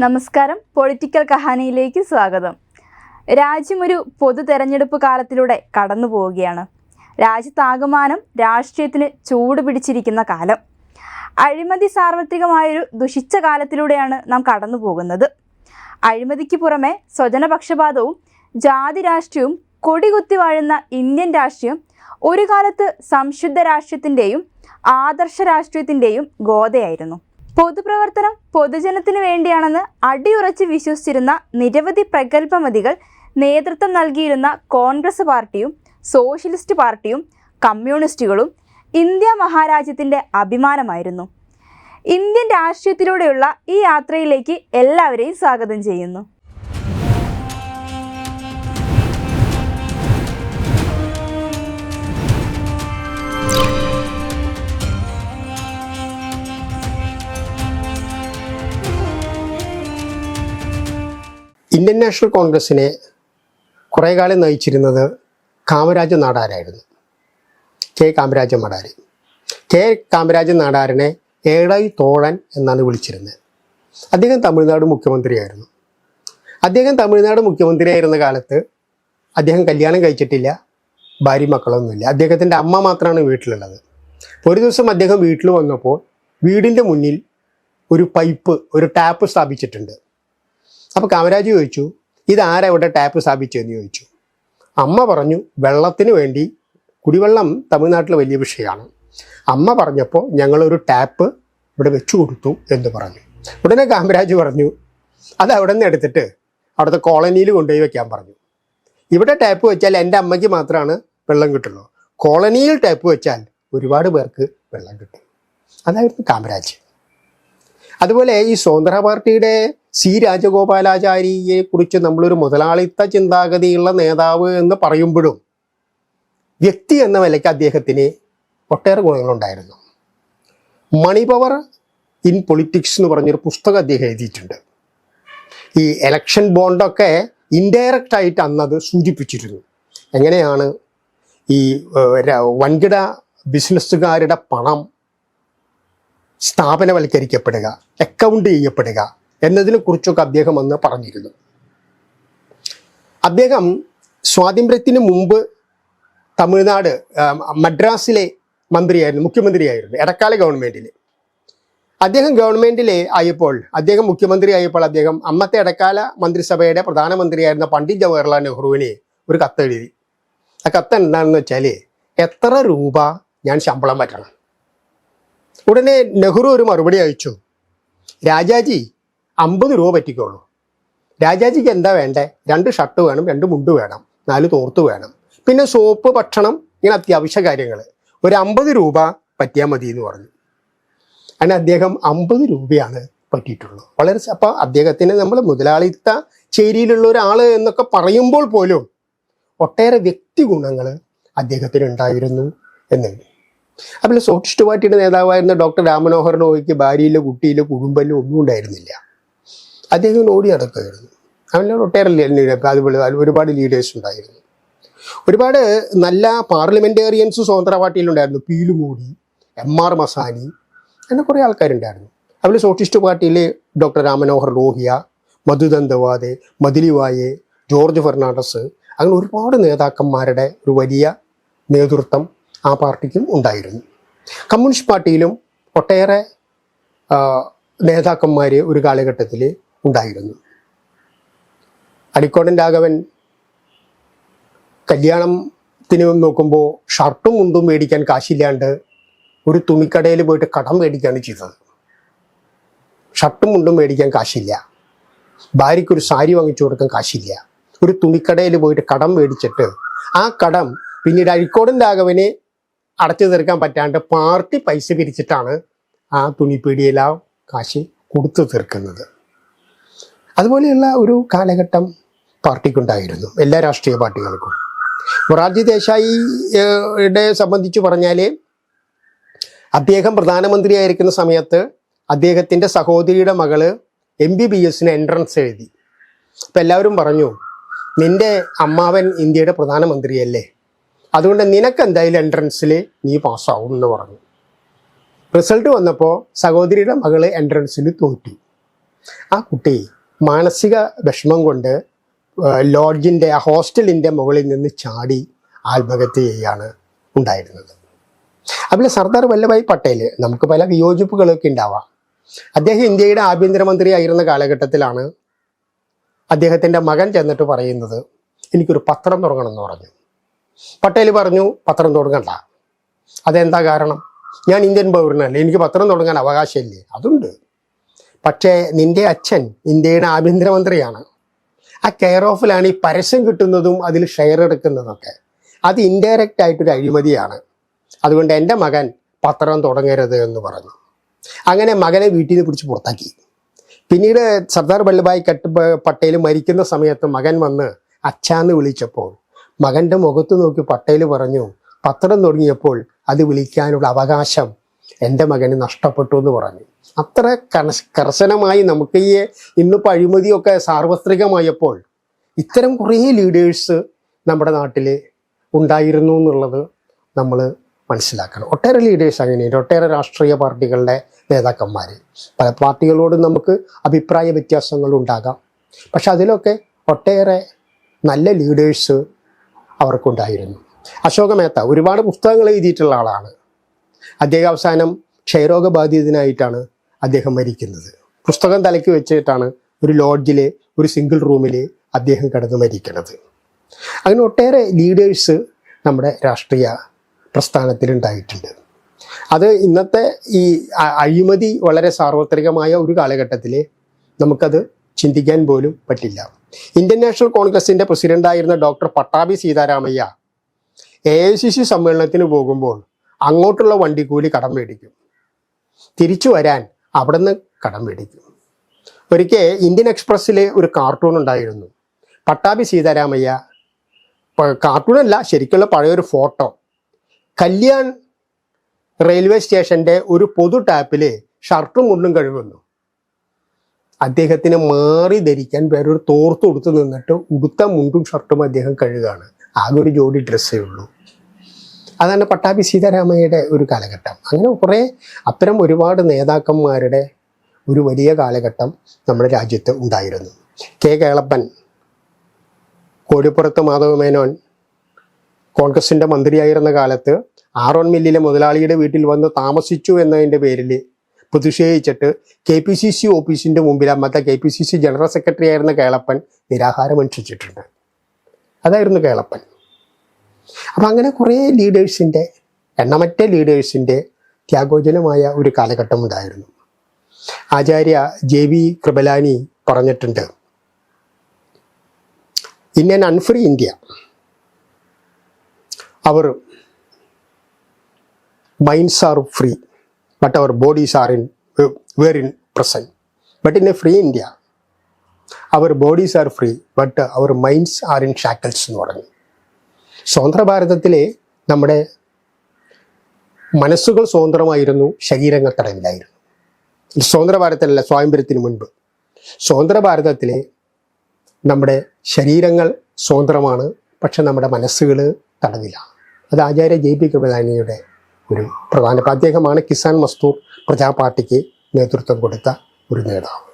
നമസ്കാരം. പൊളിറ്റിക്കൽ കഹാനിയിലേക്ക് സ്വാഗതം. രാജ്യം ഒരു പൊതു തെരഞ്ഞെടുപ്പ് കാലത്തിലൂടെ കടന്നു പോവുകയാണ്. രാജ്യത്താകമാനം രാഷ്ട്രീയത്തിന് ചൂട് പിടിച്ചിരിക്കുന്ന കാലം. അഴിമതി സാർവത്രികമായൊരു ദുഷിച്ച കാലത്തിലൂടെയാണ് നാം കടന്നു പോകുന്നത്. അഴിമതിക്ക് പുറമെ സ്വജനപക്ഷപാതവും ജാതി രാഷ്ട്രീയവും കൊടികുത്തി വാഴുന്ന ഇന്ത്യൻ രാഷ്ട്രീയം ഒരു കാലത്ത് സംശുദ്ധ രാഷ്ട്രീയത്തിന്റെയും ആദർശ രാഷ്ട്രീയത്തിന്റെയും ഗോതയായിരുന്നു. പൊതുപ്രവർത്തനം പൊതുജനത്തിന് വേണ്ടിയാണെന്ന് അടിയുറച്ച് വിശ്വസിച്ചിരുന്ന നിരവധി പ്രഗത്ഭമതികൾ നേതൃത്വം നൽകിയിരുന്ന കോൺഗ്രസ് പാർട്ടിയും സോഷ്യലിസ്റ്റ് പാർട്ടിയും കമ്മ്യൂണിസ്റ്റുകളും ഇന്ത്യ മഹാരാജ്യത്തിന്റെ അഭിമാനമായിരുന്നു. ഇന്ത്യൻ രാഷ്ട്രീയത്തിലൂടെയുള്ള ഈ യാത്രയിലേക്ക് എല്ലാവരെയും സ്വാഗതം ചെയ്യുന്നു. ഇന്ത്യൻ നാഷണൽ കോൺഗ്രസ്സിനെ കുറേ കാലം നയിച്ചിരുന്നത് കാമരാജ നാടാരായിരുന്നു. കെ കാമരാജ നാടാർ കെ കാമരാജ നാടാറിനെ ഏടായി തോഴൻ എന്നാണ് വിളിച്ചിരുന്നത്. അദ്ദേഹം തമിഴ്നാട് മുഖ്യമന്ത്രിയായിരുന്നു. അദ്ദേഹം തമിഴ്നാട് മുഖ്യമന്ത്രിയായിരുന്ന കാലത്ത് അദ്ദേഹം കല്യാണം കഴിച്ചിട്ടില്ല ഭാര്യ മക്കളൊന്നുമില്ല. അദ്ദേഹത്തിന്റെ അമ്മ മാത്രമാണ് വീട്ടിലുള്ളത്. ഒരു ദിവസം അദ്ദേഹം വീട്ടിൽ വന്നപ്പോൾ വീടിന്റെ മുന്നിൽ ഒരു പൈപ്പ് ഒരു ടാപ്പ് സ്ഥാപിച്ചിട്ടുണ്ട്. അപ്പോൾ കാമരാജ് ചോദിച്ചു ഇതാരാ ഇവിടെ ടാപ്പ് സ്ഥാപിച്ചതെന്ന് ചോദിച്ചു. അമ്മ പറഞ്ഞു വെള്ളത്തിന് വേണ്ടി കുടിവെള്ളം തമിഴ്നാട്ടിലെ വലിയ വിഷയമാണ്. അമ്മ പറഞ്ഞപ്പോൾ ഞങ്ങളൊരു ടാപ്പ് ഇവിടെ വെച്ചു കൊടുത്തു എന്ന് പറഞ്ഞു. ഉടനെ കാമരാജ് പറഞ്ഞു അത് അവിടെ നിന്ന് എടുത്തിട്ട് അവിടുത്തെ കോളനിയിൽ കൊണ്ടുപോയി വെക്കാൻ പറഞ്ഞു. ഇവിടെ ടാപ്പ് വെച്ചാൽ എന്റെ അമ്മയ്ക്ക് മാത്രമാണ് വെള്ളം കിട്ടുള്ളൂ. കോളനിയിൽ ടാപ്പ് വെച്ചാൽ ഒരുപാട് പേർക്ക് വെള്ളം കിട്ടും. അതായിരുന്നു കാമരാജ്. അതുപോലെ ഈ സ്വതന്ത്ര പാർട്ടിയുടെ സി രാജഗോപാലാചാരിയെ കുറിച്ച് നമ്മളൊരു മുതലാളിത്ത ചിന്താഗതിയുള്ള നേതാവ് എന്ന് പറയുമ്പോഴും വ്യക്തി എന്ന നിലയ്ക്ക് അദ്ദേഹത്തിന് ഒട്ടേറെ ഗുണങ്ങളുണ്ടായിരുന്നു. മണി പവർ ഇൻ പൊളിറ്റിക്സ് എന്ന് പറഞ്ഞൊരു പുസ്തകം അദ്ദേഹം എഴുതിയിട്ടുണ്ട്. ഈ എലക്ഷൻ ബോണ്ടൊക്കെ ഇൻഡയറക്റ്റ് ആയിട്ട് അന്നത് സൂചിപ്പിച്ചിരുന്നു. എങ്ങനെയാണ് ഈ വൻകിട ബിസിനസ്സുകാരുടെ പണം സ്ഥാപനവൽക്കരിക്കപ്പെടുക അക്കൗണ്ട് ചെയ്യപ്പെടുക എന്നതിനെ കുറിച്ചൊക്കെ അദ്ദേഹം അന്ന് പറഞ്ഞിരുന്നു. അദ്ദേഹം സ്വാതന്ത്ര്യത്തിന് മുമ്പ് തമിഴ്നാട് മദ്രാസിലെ മന്ത്രിയായിരുന്നു മുഖ്യമന്ത്രിയായിരുന്നു ഇടക്കാല ഗവൺമെന്റിൽ അദ്ദേഹം ഗവൺമെന്റിലെ ആയപ്പോൾ അദ്ദേഹം മുഖ്യമന്ത്രി ആയപ്പോൾ അദ്ദേഹം അന്നത്തെ ഇടക്കാല മന്ത്രിസഭയുടെ പ്രധാനമന്ത്രിയായിരുന്ന പണ്ഡിറ്റ് ജവഹർലാൽ നെഹ്റുവിന് ഒരു കത്ത് എഴുതി ആ കത്ത് എന്താണെന്ന് വെച്ചാൽ എത്ര രൂപ ഞാൻ ശമ്പളം പറ്റണം ഉടനെ നെഹ്റു ഒരു മറുപടി അയച്ചു. രാജാജി അമ്പത് രൂപ പറ്റിക്കോളൂ. രാജാജിക്ക് എന്താ വേണ്ടേ? രണ്ട് ഷർട്ട് വേണം രണ്ട് മുണ്ട് വേണം നാല് തോർത്ത് വേണം. പിന്നെ സോപ്പ് ഭക്ഷണം ഇങ്ങനെ അത്യാവശ്യ കാര്യങ്ങൾ ഒരു അമ്പത് രൂപ പറ്റിയാൽ മതി എന്ന് പറഞ്ഞു. അങ്ങനെ അദ്ദേഹം അമ്പത് രൂപയാണ് പറ്റിയിട്ടുള്ളൂ. വളരെ അപ്പോൾ അപ്പൊ അദ്ദേഹത്തിന് നമ്മൾ മുതലാളിത്ത ചേരിയിലുള്ള ഒരാൾ എന്നൊക്കെ പറയുമ്പോൾ പോലും ഒട്ടേറെ വ്യക്തി ഗുണങ്ങൾ അദ്ദേഹത്തിന് ഉണ്ടായിരുന്നു എന്നുണ്ട്. അപ്പോൾ സോഷ്യലിസ്റ്റ് പാർട്ടിയുടെ നേതാവായിരുന്ന ഡോക്ടർ രാമനോഹർ റോയ്ക്ക് ഭാര്യയിലോ കുട്ടിയിലോ കുടുംബയിലും ഒന്നും ഉണ്ടായിരുന്നില്ല. അദ്ദേഹം ഓടി നടക്കുകയായിരുന്നു. അവന്റെ ഒട്ടേറെ അതുപോലെ ഒരുപാട് ലീഡേഴ്സ് ഉണ്ടായിരുന്നു. ഒരുപാട് നല്ല പാർലമെന്റേറിയൻസ് സ്വതന്ത്ര പാർട്ടിയിലുണ്ടായിരുന്നു. പീലുമൂടി എം ആർ മസാനി അങ്ങനെ കുറേ ആൾക്കാരുണ്ടായിരുന്നു. അതിൽ സോഷ്യലിസ്റ്റ് പാർട്ടിയിൽ doctor Ram Manohar Lohia Madhu Dandavate മതിലിവായെ George Fernandez അങ്ങനെ ഒരുപാട് നേതാക്കന്മാരുടെ ഒരു വലിയ നേതൃത്വം ആ പാർട്ടിക്കും ഉണ്ടായിരുന്നു. കമ്മ്യൂണിസ്റ്റ് പാർട്ടിയിലും ഒട്ടേറെ നേതാക്കന്മാർ ഒരു കാലഘട്ടത്തിൽ ഉണ്ടായിരുന്നു. അടിക്കോടൻ രാഘവൻ കല്യാണത്തിന് നോക്കുമ്പോൾ ഷർട്ടും മുണ്ടും മേടിക്കാൻ കാശില്ലാണ്ട് ഒരു തുണിക്കടയിൽ പോയിട്ട് കടം മേടിക്കുകയാണ് ചെയ്തത്. ഷർട്ടും മുണ്ടും മേടിക്കാൻ കാശില്ല. ഭാര്യയ്ക്കൊരു സാരി വാങ്ങിച്ചു കൊടുക്കാൻ കാശില്ല. ഒരു തുണിക്കടയിൽ പോയിട്ട് കടം മേടിച്ചിട്ട് ആ കടം പിന്നീട് അഴിക്കോടൻ രാഘവനെ അടച്ചു തീർക്കാൻ പറ്റാണ്ട് പാർട്ടി പൈസ പിരിച്ചിട്ടാണ് ആ തുണിപ്പീടിയെല്ലാം കാശ് കൊടുത്തു തീർക്കുന്നത്. അതുപോലെയുള്ള ഒരു കാലഘട്ടം പാർട്ടിക്കുണ്ടായിരുന്നു എല്ലാ രാഷ്ട്രീയ പാർട്ടികൾക്കും. മൊറാർജി ദേശായിയുടെ സംബന്ധിച്ച് പറഞ്ഞാൽ അദ്ദേഹം പ്രധാനമന്ത്രിയായിരിക്കുന്ന സമയത്ത് അദ്ദേഹത്തിന്റെ സഹോദരിയുടെ മകൾ എം ബി ബി എസിന് എൻട്രൻസ് എഴുതി. അപ്പം എല്ലാവരും പറഞ്ഞു നിന്റെ അമ്മാവൻ ഇന്ത്യയുടെ പ്രധാനമന്ത്രിയല്ലേ? അതുകൊണ്ട് നിനക്ക് എന്തായാലും എൻട്രൻസിൽ നീ പാസ്സാവും എന്ന് പറഞ്ഞു. റിസൾട്ട് വന്നപ്പോൾ സഹോദരിയുടെ മകൾ എൻട്രൻസിൽ തോറ്റു. ആ കുട്ടി മാനസിക വിഷമം കൊണ്ട് ലോഡ്ജിന്റെ ആ ഹോസ്റ്റലിന്റെ മുകളിൽ നിന്ന് ചാടി ആത്മഹത്യ ചെയ്യാണ് ഉണ്ടായിരുന്നത്. അതിൽ സർദാർ വല്ലഭായ് പട്ടേൽ നമുക്ക് പല വിയോജിപ്പുകളൊക്കെ ഉണ്ടാവാം. അദ്ദേഹം ഇന്ത്യയുടെ ആഭ്യന്തരമന്ത്രി ആയിരുന്ന കാലഘട്ടത്തിലാണ് അദ്ദേഹത്തിന്റെ മകൻ ചെന്നിട്ട് പറയുന്നത് എനിക്കൊരു പത്രം തുടങ്ങണം എന്ന് പറഞ്ഞു. പട്ടേൽ പറഞ്ഞു പത്രം തുടങ്ങണ്ട. അതെന്താ കാരണം? ഞാൻ ഇന്ത്യൻ പൗരനല്ലേ എനിക്ക് പത്രം തുടങ്ങാൻ അവകാശമില്ലേ? അതുണ്ട്. പക്ഷേ നിന്റെ അച്ഛൻ ഇന്ത്യയുടെ ആഭ്യന്തരമന്ത്രിയാണ്. ആ കെയർ ഓഫിലാണ് ഈ പരസ്യം കിട്ടുന്നതും അതിൽ ഷെയർ എടുക്കുന്നതൊക്കെ. അത് ഇൻഡയറക്റ്റ് ആയിട്ടൊരു അഴിമതിയാണ്. അതുകൊണ്ട് എന്റെ മകൻ പത്രം തുടങ്ങരുത് എന്ന് പറഞ്ഞു. അങ്ങനെ മകനെ വീട്ടിൽ നിന്ന് പിടിച്ച് പുറത്താക്കി. പിന്നീട് സർദാർ വല്ലഭായ് കട്ട് പട്ടേൽ മരിക്കുന്ന സമയത്ത് മകൻ വന്ന് അച്ഛാന്ന് വിളിച്ചപ്പോൾ മകന്റെ മുഖത്ത് നോക്കി പട്ടേൽ പറഞ്ഞു പത്രം തുടങ്ങിയപ്പോൾ അത് വിളിക്കാനുള്ള അവകാശം എന്റെ മകന് നഷ്ടപ്പെട്ടു എന്ന് പറഞ്ഞു. അത്ര കർശനമായി നമുക്ക് ഈ ഇന്നിപ്പോൾ അഴിമതിയൊക്കെ സാർവത്രികമായപ്പോൾ ഇത്തരം കുറേ ലീഡേഴ്സ് നമ്മുടെ നാട്ടിൽ ഉണ്ടായിരുന്നു എന്നുള്ളത് നമ്മൾ മനസ്സിലാക്കണം. ഒട്ടേറെ ലീഡേഴ്സ് അങ്ങനെയുണ്ട്. ഒട്ടേറെ രാഷ്ട്രീയ പാർട്ടികളുടെ നേതാക്കന്മാർ പല പാർട്ടികളോടും നമുക്ക് അഭിപ്രായ വ്യത്യാസങ്ങൾ ഉണ്ടാകാം. പക്ഷെ അതിലൊക്കെ ഒട്ടേറെ നല്ല ലീഡേഴ്സ് അവർക്കുണ്ടായിരുന്നു. അശോക മേത്ത ഒരുപാട് പുസ്തകങ്ങൾ എഴുതിയിട്ടുള്ള ആളാണ്. അദ്ദേഹം അവസാനം ക്ഷയരോഗബാധിതനായിട്ടാണ് അദ്ദേഹം മരിക്കുന്നത്. പുസ്തകം തലയ്ക്ക് വെച്ചിട്ടാണ് ഒരു ലോഡ്ജിൽ ഒരു സിംഗിൾ റൂമിൽ അദ്ദേഹം കിടന്ന് മരിക്കുന്നത്. അങ്ങനെ ഒട്ടേറെ ലീഡേഴ്സ് നമ്മുടെ രാഷ്ട്രീയ പ്രസ്ഥാനത്തിലുണ്ടായിട്ടുണ്ട്. അത് ഇന്നത്തെ ഈ അഴിമതി വളരെ സാർവത്രികമായ ഒരു കാലഘട്ടത്തിൽ നമുക്കത് ചിന്തിക്കാൻ പോലും പറ്റില്ല. ഇന്ത്യൻ നാഷണൽ കോൺഗ്രസിന്റെ പ്രസിഡന്റായിരുന്ന doctor Pattabhi Sitaramayya A I C C സമ്മേളനത്തിന് പോകുമ്പോൾ അങ്ങോട്ടുള്ള വണ്ടിക്കൂലി കടം മേടിക്കും. തിരിച്ചു വരാൻ അവിടെ നിന്ന് കടം മേടിക്കും. ഒരിക്കൽ ഇന്ത്യൻ എക്സ്പ്രസ്സിലെ ഒരു കാർട്ടൂൺ ഉണ്ടായിരുന്നു. പട്ടാഭി സീതാരാമയ്യ കാർട്ടൂണല്ല ശരിക്കുള്ള പഴയൊരു ഫോട്ടോ കല്യാൺ റെയിൽവേ സ്റ്റേഷന്റെ ഒരു പൊതു ടാപ്പിൽ ഷർട്ടും മുണ്ടും കഴുകുന്നു. അദ്ദേഹത്തിന് മാറി ധരിക്കാൻ വേറൊരു തോർത്ത് കൊടുത്ത് നിന്നിട്ട് ഉടുത്ത മുണ്ടും ഷർട്ടും അദ്ദേഹം കഴുകാണ്. ആകെ ഒരു ജോഡി ഡ്രസ്സേ ഉള്ളൂ. അതാണ് പട്ടാഭി സീതാരാമയ്യയുടെ ഒരു കാലഘട്ടം. അങ്ങനെ കുറേ അത്തരം ഒരുപാട് നേതാക്കന്മാരുടെ ഒരു വലിയ കാലഘട്ടം നമ്മുടെ രാജ്യത്ത് ഉണ്ടായിരുന്നു. കെ കേളപ്പൻ കോടിപ്പുറത്ത് മാധവമേനോൻ കോൺഗ്രസിന്റെ മന്ത്രിയായിരുന്ന കാലത്ത് ആറോൺ മില്ലിലെ മുതലാളിയുടെ വീട്ടിൽ വന്ന് താമസിച്ചു എന്നതിന്റെ പേരിൽ പ്രതിഷേധിച്ചിട്ട് കെ പി സി സി ഓഫീസിന്റെ മുമ്പിൽ അന്നത്തെ K P C C general secretary ആയിരുന്ന കേളപ്പൻ നിരാഹാരം അനുഷ്ഠിച്ചിട്ടുണ്ട്. അതായിരുന്നു കേളപ്പൻ. അപ്പം അങ്ങനെ കുറേ ലീഡേഴ്സിന്റെ എണ്ണമറ്റ ലീഡേഴ്സിന്റെ ത്യാഗോജനമായ ഒരു കാലഘട്ടം ഉണ്ടായിരുന്നു. ആചാര്യ ജെ വി കൃപലാനി പറഞ്ഞിട്ടുണ്ട് in an unfree India our minds are free but our bodies are in where in present but in a free India our bodies are free but our minds are in shackles എന്ന് പറഞ്ഞു. സ്വതന്ത്ര ഭാരതത്തിലെ നമ്മുടെ മനസ്സുകൾ സ്വതന്ത്രമായിരുന്നു ശരീരങ്ങൾ തടവിലായിരുന്നു. സ്വതന്ത്ര ഭാരതത്തിലല്ല സ്വാതന്ത്ര്യത്തിന് മുൻപ്. സ്വതന്ത്ര ഭാരതത്തിലെ നമ്മുടെ ശരീരങ്ങൾ സ്വതന്ത്രമാണ് പക്ഷെ നമ്മുടെ മനസ്സുകൾ തടവിലാണ്. അത് ആചാര്യ ജെ പി കൃപലാനിയുടെ ഒരു പ്രധാനപ്പെട്ട അദ്ദേഹമാണ് കിസാൻ മസ്തൂർ പ്രജാ പാർട്ടിക്ക് നേതൃത്വം കൊടുത്ത ഒരു നേതാവ്.